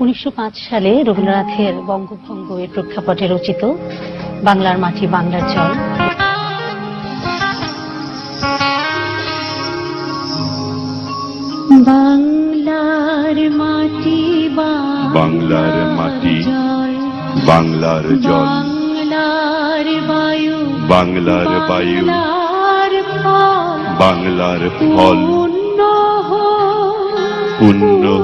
উনিশশো পাঁচ সালে রবীন্দ্রনাথের বঙ্গভঙ্গ এর প্রেক্ষাপটে রচিত বাংলার মাটি বাংলার জল। বাংলার মাটি বাংলার মাটি, বাংলার জল। বাংলার বায়ু। বাংলার বায়ু। বাংলার ফল। বাংলার পূর্ণ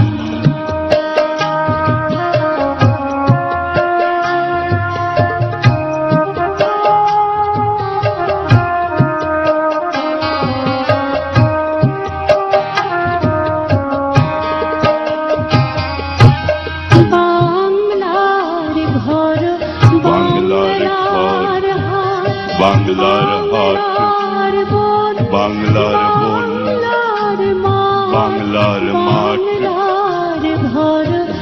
বন বাংলার বন বাংলার মাঠ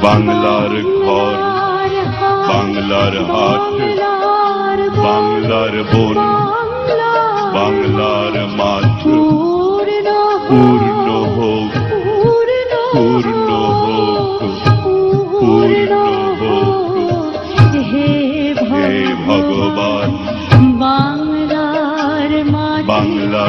বাংলার ঘর বাংলার হাট বাংলার বন বাংলার মাঠ পূর্ণ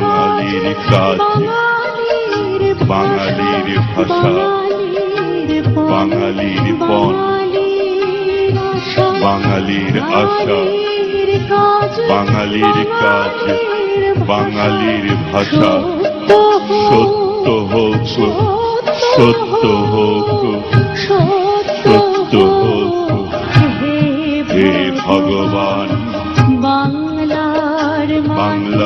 বাঙালির কাজ বাঙালির বাঙালির ভাষা বাঙালির পণ বাঙালির আশা বাঙালির কাজ বাঙালির ভাষা। সত্য হোক সত্য হোক সত্য হোক হে ভগবান।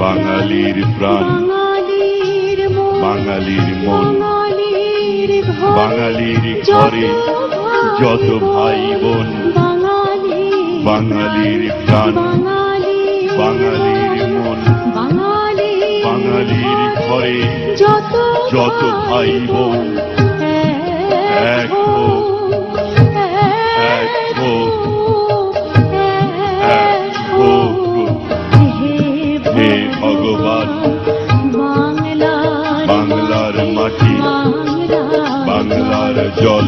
বাঙালির প্রাণ। বাঙালির মন বাঙালির ঘরে যত ভাই বোন বাঙালির প্রাণ। বাঙালির মন। বাঙালির ঘরে যত ভাই বোন। এক জল